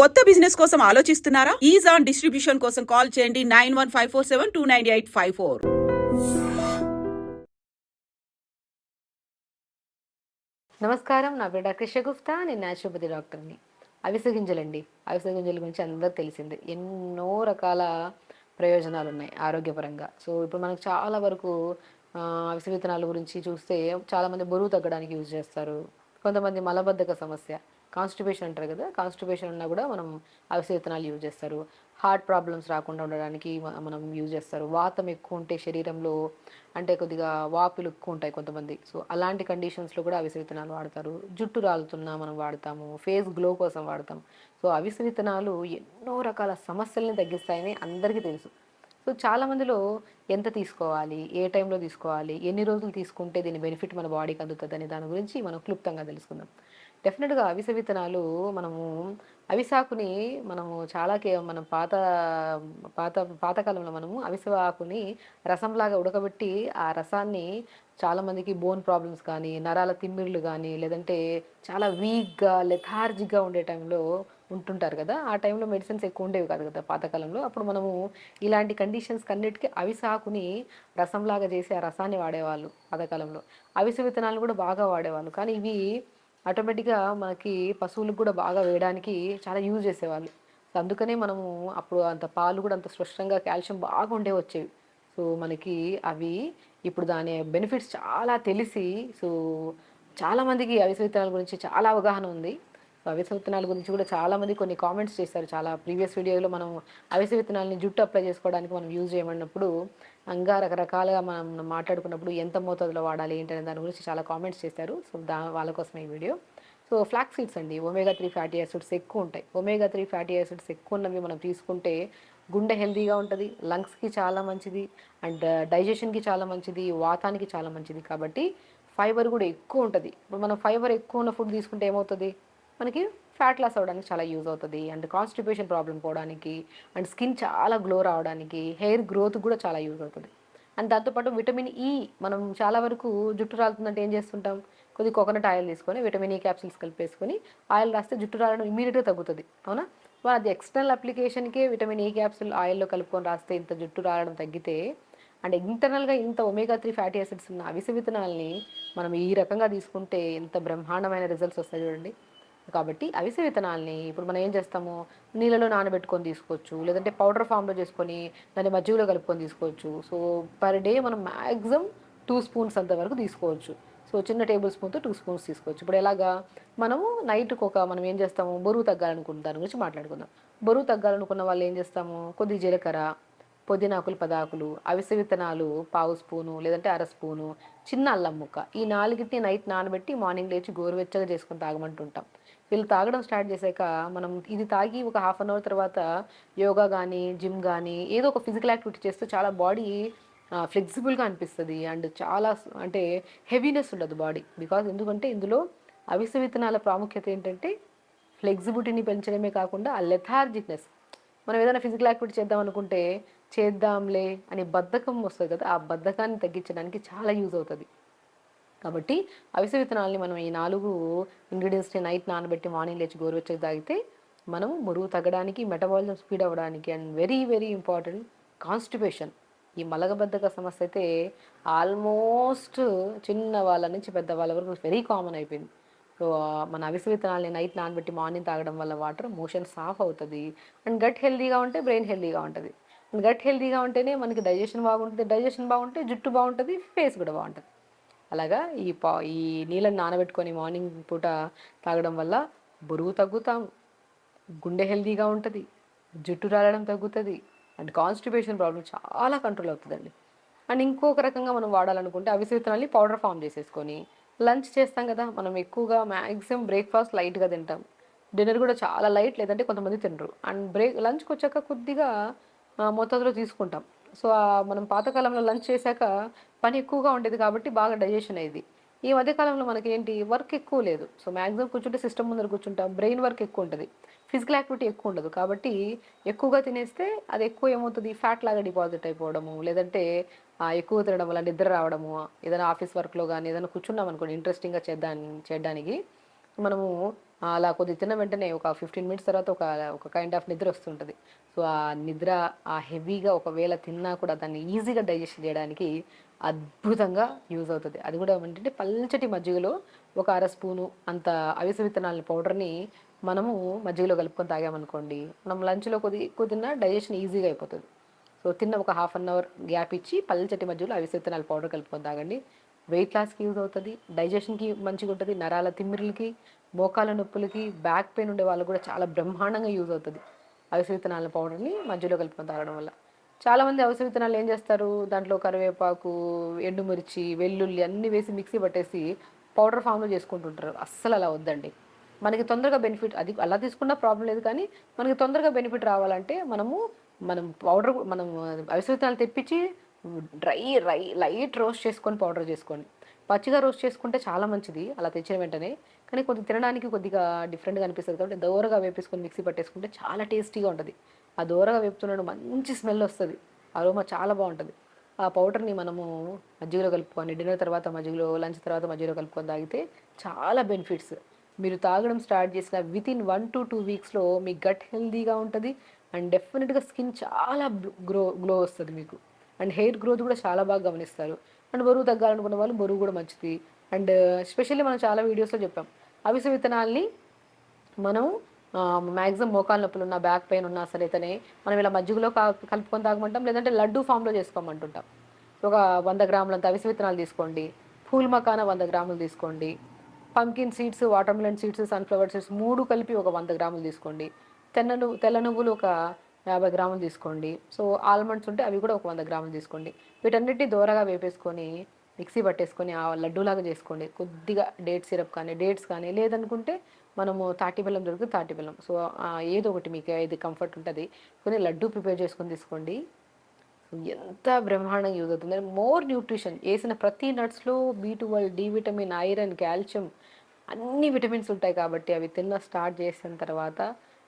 కొత్త బిజినెస్ కోసం ఆలోచిస్తున్నారా? ఈజ్ ఆన్ డిస్ట్రిబ్యూషన్ కోసం కాల్ చేయండి nine one five four seven two nine eight five four. నమస్కారం నా పేరు డాక్టర్ గుప్తా నేను న్యాచురోపతి డాక్టర్ని. అవిసె గింజలండి అవిసె గింజల గురించి అందరూ తెలిసిందే. ఎన్నో రకాల ప్రయోజనాలు ఉన్నాయి ఆరోగ్యపరంగా. సో ఇప్పుడు మనకు చాలా వరకు ఆ, అవిసె విత్తనాల గురించి చూస్తే చాలామంది బరువు తగ్గడానికి యూజ్ చేస్తారు. కొంతమంది మలబద్ధక సమస్య. కాన్స్టిపేషన్ అంటారు కదా కాన్స్టిపేషన్ ఉన్నా కూడా మనం అవిసె విత్తనాలు యూజ్ చేస్తారు. హార్ట్ ప్రాబ్లమ్స్ రాకుండా ఉండడానికి మనం యూజ్ చేస్తారు. వాతం ఎక్కువ ఉంటే శరీరంలో అంటే కొద్దిగా వాపులు ఎక్కువ ఉంటాయి కొంతమంది. సో అలాంటి కండిషన్స్లో కూడా అవిసె విత్తనాలు వాడతారు. జుట్టు రాలుతున్నా మనం వాడతాము. ఫేస్ గ్లో కోసం వాడతాం సో అవిసె విత్తనాలు ఎన్నో రకాల సమస్యల్ని తగ్గిస్తాయని అందరికీ తెలుసు. సో చాలా మందిలో ఎంత తీసుకోవాలి ఏ టైంలో తీసుకోవాలి ఎన్ని రోజులు తీసుకుంటే దీని బెనిఫిట్ మన బాడీకి అందుతుంది అనే దాని గురించి మనం క్లుప్తంగా తెలుసుకుందాం. డెఫినెట్గా అవిసె విత్తనాలు మనము అవిసాకుని మనము చాలా కే మనం పాత పాత పాతకాలంలో మనము అవిసె ఆకుని రసంలాగా ఉడకబెట్టి ఆ రసాన్ని చాలామందికి బోన్ ప్రాబ్లమ్స్ కానీ నరాల తిమ్మిర్లు కానీ లేదంటే చాలా వీక్గా లెథార్జిక్గా ఉండే టైంలో ఉంటుంటారు కదా. ఆ టైంలో మెడిసిన్స్ ఎక్కువ ఉండేవి కాదు కదా పాతకాలంలో. అప్పుడు మనము ఇలాంటి కండిషన్స్ కన్నిటికీ అవిసాకుని రసంలాగా చేసి ఆ రసాన్ని వాడేవాళ్ళు పాతకాలంలో. అవిసె విత్తనాలు కూడా బాగా వాడేవాళ్ళు. కానీ ఇవి ఆటోమేటిక్గా మనకి పశువులకు కూడా బాగా వేయడానికి చాలా యూజ్ చేసేవాళ్ళు. సో అందుకనే మనము అప్పుడు అంత పాలు కూడా అంత స్పష్టంగా కాల్షియం బాగా ఉండే వచ్చేవి. సో మనకి అవి ఇప్పుడు దాని బెనిఫిట్స్ చాలా తెలిసి సో చాలామందికి అవిసె విత్తనాల గురించి చాలా అవగాహన ఉంది. అవిసె విత్తనాల గురించి కూడా చాలామంది కొన్ని కామెంట్స్ చేశారు. చాలా ప్రీవియస్ వీడియోలో మనం అవిసె విత్తనాలని జుట్టు అప్లై చేసుకోవడానికి మనం యూజ్ చేయమన్నప్పుడు ఇంకా రకరకాలుగా మనం మాట్లాడుకున్నప్పుడు ఎంత మోతాదులో వాడాలి ఏంటనే దాని గురించి చాలా కామెంట్స్ చేశారు. సో దా వాళ్ళ ఈ వీడియో సో ఫ్లాక్ సీడ్స్ అండి. ఒమేగా త్రీ ఫ్యాటీ యాసిడ్స్ ఎక్కువ ఉంటాయి. ఒమేగా త్రీ ఫ్యాటీ యాసిడ్స్ ఎక్కువ ఉన్నవి మనం తీసుకుంటే గుండె హెల్తీగా ఉంటుంది లంగ్స్కి చాలా మంచిది అండ్ uh, డైజెషన్కి చాలా మంచిది వాతానికి చాలా మంచిది. కాబట్టి ఫైబర్ కూడా ఎక్కువ ఉంటుంది. ఇప్పుడు మనం ఫైబర్ ఎక్కువ ఉన్న ఫుడ్ తీసుకుంటే ఏమవుతుంది? మనకి ఫ్యాట్ లాస్ అవ్వడానికి చాలా యూజ్ అవుతుంది. అండ్ కాన్స్టిపేషన్ ప్రాబ్లం పోవడానికి అండ్ స్కిన్ చాలా గ్లో రావడానికి హెయిర్ గ్రోత్ కూడా చాలా యూజ్ అవుతుంది. అండ్ దాంతోపాటు విటమిన్ ఈ e మనం చాలా వరకు జుట్టు రాలుతుందంటే ఏం చేస్తుంటాం? కొద్ది కోకోనట్ ఆయిల్ తీసుకొని విటమిన్ ఈ క్యాప్సిల్స్ కలిపేసుకొని ఆయిల్ రాస్తే జుట్టు రాలడం ఇమీడియట్గా తగ్గుతుంది. అవునా? మరి అది ఎక్స్టర్నల్ అప్లికేషన్కే విటమిన్ ఈ క్యాప్సిల్ ఆయిల్లో కలుపుకొని రాస్తే ఇంత జుట్టు రాలడం తగ్గితే అండ్ ఇంటర్నల్గా ఇంత ఒమేగా త్రీ ఫ్యాటీ యాసిడ్స్ ఉన్న అవిసె విత్తనాల్ని మనం ఈ రకంగా తీసుకుంటే ఎంత బ్రహ్మాండమైన రిజల్ట్స్ వస్తాయి చూడండి. కాబట్టి అవిసె విత్తనాలని ఇప్పుడు మనం ఏం చేస్తాము? నీళ్ళలో నానబెట్టుకొని తీసుకోవచ్చు. లేదంటే పౌడర్ ఫామ్లో చేసుకొని దాన్ని మజ్జిగలో కలుపుకొని తీసుకోవచ్చు. సో పర్ డే మనం మ్యాక్సిమం టూ స్పూన్స్ అంత వరకు తీసుకోవచ్చు. సో చిన్న టేబుల్ స్పూన్తో టూ స్పూన్స్ తీసుకోవచ్చు. ఇప్పుడు ఎలాగా? మనము నైట్కి ఒక మనం ఏం చేస్తాము? బరువు తగ్గాలనుకున్న దాని గురించి మాట్లాడుకుందాం. బరువు తగ్గాలనుకున్న వాళ్ళు ఏం చేస్తాము? కొద్ది జీలకర్ర పుదీనాకులు పదాకులు అవిసె విత్తనాలు పావు స్పూను లేదంటే అర స్పూను చిన్న అల్లం ముక్క ఈ నాలుగింటిని నైట్ నానబెట్టి మార్నింగ్ లేచి గోరువెచ్చగా చేసుకొని తాగమంటుంటాం. వీళ్ళు తాగడం స్టార్ట్ చేశాక మనం ఇది తాగి ఒక హాఫ్ అన్ అవర్ తర్వాత యోగా కానీ జిమ్ కానీ ఏదో ఒక ఫిజికల్ యాక్టివిటీ చేస్తే చాలా బాడీ ఫ్లెక్సిబుల్గా అనిపిస్తుంది. అండ్ చాలా అంటే హెవీనెస్ ఉండదు బాడీ. బికాజ్ ఎందుకంటే ఇందులో అవిస విత్తనాల ప్రాముఖ్యత ఏంటంటే ఫ్లెక్సిబిలిటీని పెంచడమే కాకుండా ఆ లెథార్జిక్నెస్. మనం ఏదైనా ఫిజికల్ యాక్టివిటీ చేద్దాం అనుకుంటే చేద్దాంలే అనే బద్ధకం వస్తుంది కదా ఆ బద్ధకాన్ని తగ్గించడానికి చాలా యూజ్ అవుతుంది. కాబట్టి అవిసె విత్తనాలని మనం ఈ నాలుగు ఇంగ్రీడియంట్స్ని నైట్ నానబెట్టి మార్నింగ్ లేచి గోరువెచ్చకి తాగితే మనం మురుగు తగ్గడానికి మెటబాలిజం స్పీడ్ అవ్వడానికి and very very important constipation ఈ మలగబద్ధక సమస్య అయితే ఆల్మోస్ట్ చిన్న వాళ్ళ నుంచి పెద్ద వాళ్ళ వరకు వెరీ కామన్ అయిపోయింది. సో మన అవిసె విత్తనాలని నైట్ నానబెట్టి మార్నింగ్ తాగడం వల్ల వాటర్ మోషన్ సాఫ్ అవుతుంది అండ్ గట్ హెల్దీగా ఉంటే బ్రెయిన్ హెల్దీగా ఉంటుంది. అండ్ గట్ హెల్దీగా ఉంటేనే మనకి డైజెషన్ బాగుంటుంది. డైజెషన్ బాగుంటే జుట్టు బాగుంటుంది ఫేస్ కూడా బాగుంటుంది. అలాగా ఈ పా ఈ నీళ్ళని నానబెట్టుకొని మార్నింగ్ పూట తాగడం వల్ల బరువు తగ్గుతాం. గుండె హెల్దీగా ఉంటుంది జుట్టు రాలడం తగ్గుతుంది అండ్ కాన్స్టిపేషన్ ప్రాబ్లం చాలా కంట్రోల్ అవుతుందండి. అండ్ ఇంకొక రకంగా మనం వాడాలనుకుంటే అవిసి విత్తనాల్ని పౌడర్ ఫామ్ చేసేసుకొని లంచ్ చేస్తాం కదా మనం ఎక్కువగా మ్యాక్సిమం బ్రేక్ఫాస్ట్ లైట్గా తింటాం. డిన్నర్ కూడా చాలా లైట్ లేదంటే కొంతమంది తినరు. అండ్ బ్రేక్ లంచ్కి వచ్చాక కొద్దిగా మొత్తంలో మోతాదులో తీసుకుంటాం. సో మనం పాతకాలంలో లంచ్ చేశాక పని ఎక్కువగా ఉండేది కాబట్టి బాగా డైజెషన్ అయ్యేది. ఈ మధ్యకాలంలో మనకి ఏంటి వర్క్ ఎక్కువ లేదు. సో మ్యాక్సిమం కూర్చుంటే సిస్టమ్ ముందర కూర్చుంటాం. బ్రెయిన్ వర్క్ ఎక్కువ ఉంటుంది. ఫిజికల్ యాక్టివిటీ ఎక్కువ ఉండదు. కాబట్టి ఎక్కువగా తినేస్తే అది ఎక్కువ ఏమవుతుంది? ఫ్యాట్ లాగా డిపాజిట్ అయిపోవడము లేదంటే ఎక్కువ తినడం వల్ల నిద్ర రావడము ఏదైనా ఆఫీస్ వర్క్లో కానీ ఏదైనా కూర్చున్నాం అనుకోండి ఇంట్రెస్టింగ్గా చేద్దాం చేయడానికి మనము అలా కొద్ది తిన్న వెంటనే ఒక ఫిఫ్టీన్ మినిట్స్ తర్వాత ఒక ఒక కైండ్ ఆఫ్ నిద్ర వస్తుంటుంది. సో ఆ నిద్ర ఆ హెవీగా ఒకవేళ తిన్నా కూడా దాన్ని ఈజీగా డైజెస్ట్ చేయడానికి అద్భుతంగా యూజ్ అవుతుంది. అది కూడా ఏంటంటే పల్చటి మజ్జిగలో ఒక అర స్పూను అంత అవిస విత్తనాల పౌడర్ని మనము మజ్జిగలో కలుపుకొని తాగామనుకోండి మనం లంచ్లో కొద్ది కొద్దిన డైజెషన్ ఈజీగా అయిపోతుంది. సో తిన్న ఒక హాఫ్ అన్ అవర్ గ్యాప్ ఇచ్చి పల్చటి మధ్యలో అవిస విత్తనాల పౌడర్ కలుపుకొని తాగండి. వెయిట్ లాస్కి యూజ్ అవుతుంది డైజెషన్కి మంచిగా ఉంటుంది నరాల తిమ్మిరులకి మోకాల నొప్పులకి బ్యాక్ పెయిన్ ఉండే వాళ్ళకి కూడా చాలా బ్రహ్మాండంగా యూజ్ అవుతుంది. అవిసె విత్తనాల పౌడర్ని మధ్యలో కలుపుకొని తాగడం వల్ల. చాలామంది అవిసె విత్తనాలు ఏం చేస్తారు? దాంట్లో కరివేపాకు ఎండుమిర్చి వెల్లుల్లి అన్నీ వేసి మిక్సీ పట్టేసి పౌడర్ ఫామ్లో చేసుకుంటుంటారు. అస్సలు అలా వద్దండి. మనకి తొందరగా బెనిఫిట్ అది అలా తీసుకున్నా ప్రాబ్లం లేదు కానీ మనకి తొందరగా బెనిఫిట్ రావాలంటే మనము మనం పౌడర్ మనం అవిసె విత్తనాలు తెప్పించి డ్రై రై లైట్ రోస్ట్ చేసుకొని పౌడర్ చేసుకోండి. పచ్చిగా రోస్ట్ చేసుకుంటే చాలా మంచిది. అలా తెచ్చిన వెంటనే కానీ కొద్దిగా తినడానికి కొద్దిగా డిఫరెంట్గా అనిపిస్తుంది. కాబట్టి దోరగా వేపేసుకొని మిక్సీ పట్టేసుకుంటే చాలా టేస్టీగా ఉంటుంది. ఆ దోరగా వేపుతున్నాడు మంచి స్మెల్ వస్తుంది. అరోమా చాలా బాగుంటుంది. ఆ పౌడర్ని మనము మజ్జిగలో కలుపుకొని డిన్నర్ తర్వాత మజ్జిగలో లంచ్ తర్వాత మజ్జిగలో కలుపుకొని తాగితే చాలా బెనిఫిట్స్. మీరు తాగడం స్టార్ట్ చేసిన within one to two వీక్స్లో మీ గట్ హెల్దీగా ఉంటుంది. అండ్ డెఫినెట్గా స్కిన్ చాలా గ్రో గ్లో వస్తుంది మీకు. అండ్ హెయిర్ గ్రోత్ కూడా చాలా బాగా గమనిస్తారు. అండ్ బరువు తగ్గాలనుకున్న వాళ్ళు బరువు కూడా మంచిది. అండ్ ఎస్పెషల్లీ మనం చాలా వీడియోస్లో చెప్పాం. అవిసె విత్తనాల్ని మనం మ్యాక్సిమం మోకాలు నొప్పులు ఉన్న బ్యాక్ పెయిన్ ఉన్నా సరే మనం ఇలా మజ్జిగలో కా- కలుపుకొని తాగమంటాం లేదంటే లడ్డు ఫామ్లో చేసుకోమంటుంటాం. ఒక వంద గ్రాములంత అవిసె విత్తనాలు తీసుకోండి. పూల్ మకాన వంద గ్రాములు తీసుకోండి. Pumpkin seeds watermelon seeds sunflower seeds మూడు కలిపి ఒక వంద గ్రాములు తీసుకోండి. తెల్ల నువ్వు తెల్ల నువ్వులు ఒక యాభై గ్రాములు తీసుకోండి. సో ఆల్మండ్స్ ఉంటే అవి కూడా ఒక వంద గ్రాములు తీసుకోండి. వీటన్నిటిని దూరగా వేపేసుకొని మిక్సీ పట్టేసుకొని ఆ లడ్డూలాగా చేసుకోండి. కొద్దిగా డేట్ సిరప్ కానీ డేట్స్ కానీ లేదనుకుంటే మనము తాటి బెల్లం దొరుకుతుంది తాటి బెల్లం. సో ఏదో ఒకటి మీకు ఏది కంఫర్ట్ ఉంటుంది. కొన్ని లడ్డు ప్రిపేర్ చేసుకొని తీసుకోండి. ఎంత బ్రహ్మాండంగా యూజ్ అవుతుంది. మోర్ న్యూట్రిషన్ వేసిన ప్రతి నట్స్లో B twelve D vitamin iron calcium అన్ని విటమిన్స్ ఉంటాయి కాబట్టి అవి తిన్న స్టార్ట్ చేసిన తర్వాత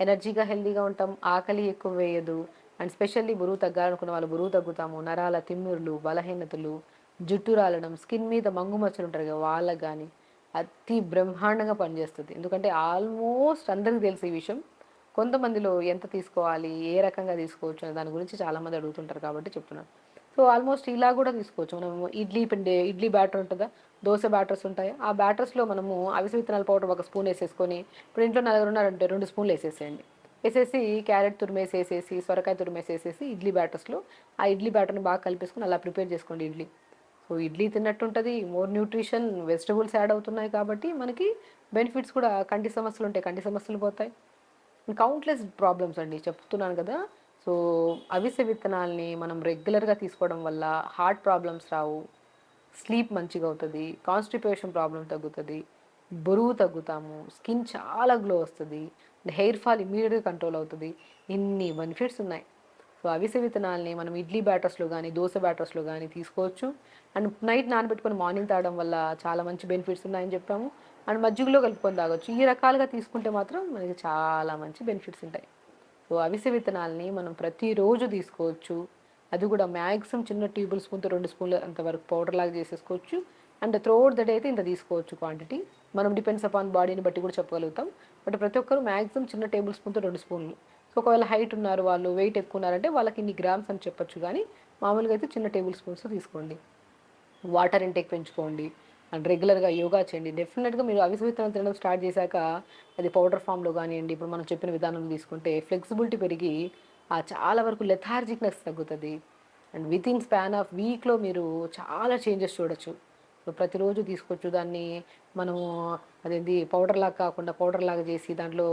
ఎనర్జీగా హెల్తీగా ఉంటాం. ఆకలి ఎక్కువ వేయదు. అండ్ స్పెషల్లీ బరువు తగ్గాలనుకున్న వాళ్ళు బరువు తగ్గుతాము. నరాల తిమ్మిర్లు బలహీనతలు జుట్టు రాలడం స్కిన్ మీద మంగు మచ్చలు ఉంటారు కదా వాళ్ళకి కానీ అతి బ్రహ్మాండంగా పనిచేస్తుంది. ఎందుకంటే ఆల్మోస్ట్ అందరికీ తెలిసి ఈ విషయం. కొంతమందిలో ఎంత తీసుకోవాలి ఏ రకంగా తీసుకోవచ్చు అనే దాని గురించి చాలామంది అడుగుతుంటారు కాబట్టి చెప్తున్నాను. సో ఆల్మోస్ట్ ఇలా కూడా తీసుకోవచ్చు. మనం ఇడ్లీ పిండి ఇడ్లీ బ్యాటర్ ఉంటుందా? దోశ బ్యాటర్స్ ఉంటాయి? ఆ బ్యాటర్స్లో మనము అవిసె విత్తనాల పౌడర్ ఒక స్పూన్ వేసేసుకొని ఇప్పుడు ఇంట్లో నలుగురు ఉన్నారంటే రెండు స్పూన్లు వేసేసేయండి. వేసేసి క్యారెట్ తురిమేసేసేసి సొరకాయ తురిమేసేసేసి ఇడ్లీ బ్యాటర్స్లో ఆ ఇడ్లీ బ్యాటర్ని బాగా కలిపేసుకొని అలా ప్రిపేర్ చేసుకోండి ఇడ్లీ. సో ఇడ్లీ తిన్నట్టు ఉంటుంది మోర్ న్యూట్రిషన్ వెజిటబుల్స్ యాడ్ అవుతున్నాయి కాబట్టి మనకి బెనిఫిట్స్ కూడా కంటి సమస్యలు ఉంటాయి కంటి సమస్యలు పోతాయి. కౌంట్లెస్ ప్రాబ్లమ్స్ అండి చెప్తున్నాను కదా. సో అవిసె విత్తనాల్ని మనం రెగ్యులర్గా తీసుకోవడం వల్ల హార్ట్ ప్రాబ్లమ్స్ రావు స్లీప్ మంచిగా అవుతుంది కాన్స్టిపేషన్ ప్రాబ్లం తగ్గుతుంది బరువు తగ్గుతాము స్కిన్ చాలా గ్లో వస్తుంది హెయిర్ ఫాల్ ఇమీడియట్గా కంట్రోల్ అవుతుంది. ఇన్ని బెనిఫిట్స్ ఉన్నాయి. సో అవిసె విత్తనాలని మనం ఇడ్లీ బ్యాటర్స్లో కానీ దోశ బ్యాటర్స్లో కానీ తీసుకోవచ్చు. అండ్ నైట్ నానబెట్టుకొని మార్నింగ్ తాగడం వల్ల చాలా మంచి బెనిఫిట్స్ ఉన్నాయని చెప్పాము. అండ్ మజ్జిగలో కలుపుకొని తాగొచ్చు. ఈ రకాలుగా తీసుకుంటే మాత్రం మనకి చాలా మంచి బెనిఫిట్స్ ఉంటాయి. సో అవిసె విత్తనాల్ని మనం ప్రతిరోజు తీసుకోవచ్చు. అది కూడా మ్యాక్సిమం చిన్న టేబుల్ స్పూన్తో రెండు స్పూన్లు అంతవరకు పౌడర్ లాగా చేసేసుకోవచ్చు. అండ్ త్రోట్ ద డే అయితే ఇంత తీసుకోవచ్చు క్వాంటిటీ. మనం డిపెండ్స్ అపాన్ బాడీని బట్టి కూడా చెప్పగలుగుతాం. బట్ ప్రతి ఒక్కరు మ్యాక్సిమం చిన్న టేబుల్ స్పూన్తో రెండు స్పూన్లు. ఒకవేళ హైట్ ఉన్నారు వాళ్ళు వెయిట్ ఎక్కువ ఉన్నారంటే వాళ్ళకి ఇన్ని గ్రామ్స్ అని చెప్పొచ్చు. కానీ మామూలుగా అయితే చిన్న టేబుల్ స్పూన్స్ తీసుకోండి. వాటర్ ఇంటేక్ పెంచుకోండి. అండ్ రెగ్యులర్గా యోగా చేయండి. డెఫినెట్గా మీరు అవిసె విత్తనాలు తినడం స్టార్ట్ చేశాక అది పౌడర్ ఫామ్లో కానివ్వండి ఇప్పుడు మనం చెప్పిన విధానం తీసుకుంటే ఫ్లెక్సిబిలిటీ పెరిగి ఆ చాలా వరకు లెథార్జిక్నెస్ తగ్గుతుంది. And within span of వీక్లో మీరు చాలా చేంజెస్ చూడొచ్చు. ప్రతిరోజు తీసుకోవచ్చు. దాన్ని మనము అదేంటి పౌడర్ లాగా కాకుండా పౌడర్ లాగా చేసి దాంట్లో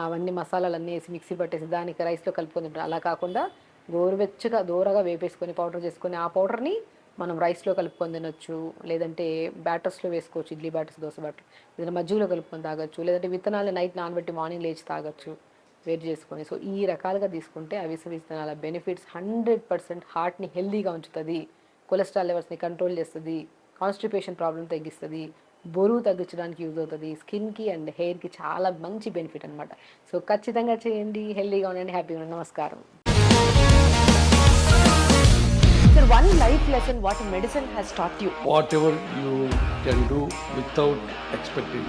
అవన్నీ మసాలాలు అన్నీ వేసి మిక్సీ పట్టేసి దానికి రైస్లో కలుపుకొని తింటారు. అలా కాకుండా గోరువెచ్చగా దూరగా వేపేసుకొని పౌడర్ చేసుకొని ఆ పౌడర్ని మనం రైస్లో కలుపుకొని తినొచ్చు. లేదంటే బ్యాటర్స్లో వేసుకోవచ్చు ఇడ్లీ బ్యాటర్స్ దోశ బ్యాటర్ ఏదైనా మజ్జిగలో కలుపుకొని తాగొచ్చు. లేదంటే విత్తనాలు నైట్ నానబెట్టి మార్నింగ్ లేచి తాగొచ్చు. వేడి చేసుకొని. సో ఈ రకాలుగా తీసుకుంటే అవిసె విత్తనాల బెనిఫిట్స్ హండ్రెడ్ పర్సెంట్ హార్ట్ని హెల్దీగా ఉంచుతుంది. కొలెస్ట్రాల్ లెవెల్స్ని కంట్రోల్ చేస్తుంది. కాన్స్టిపేషన్ ప్రాబ్లం తగ్గిస్తుంది. బరువు తగ్గించడానికి యూజ్ అవుతుంది స్కిన్కి అండ్ హెయిర్కి చాలా మంచి బెనిఫిట్ అనమాట సో ఖచ్చితంగా చేయండి హెల్దీగా ఉండండి హ్యాపీగా ఉండండి నమస్కారం sir one life lesson what medicine has start you whatever you can do without expecting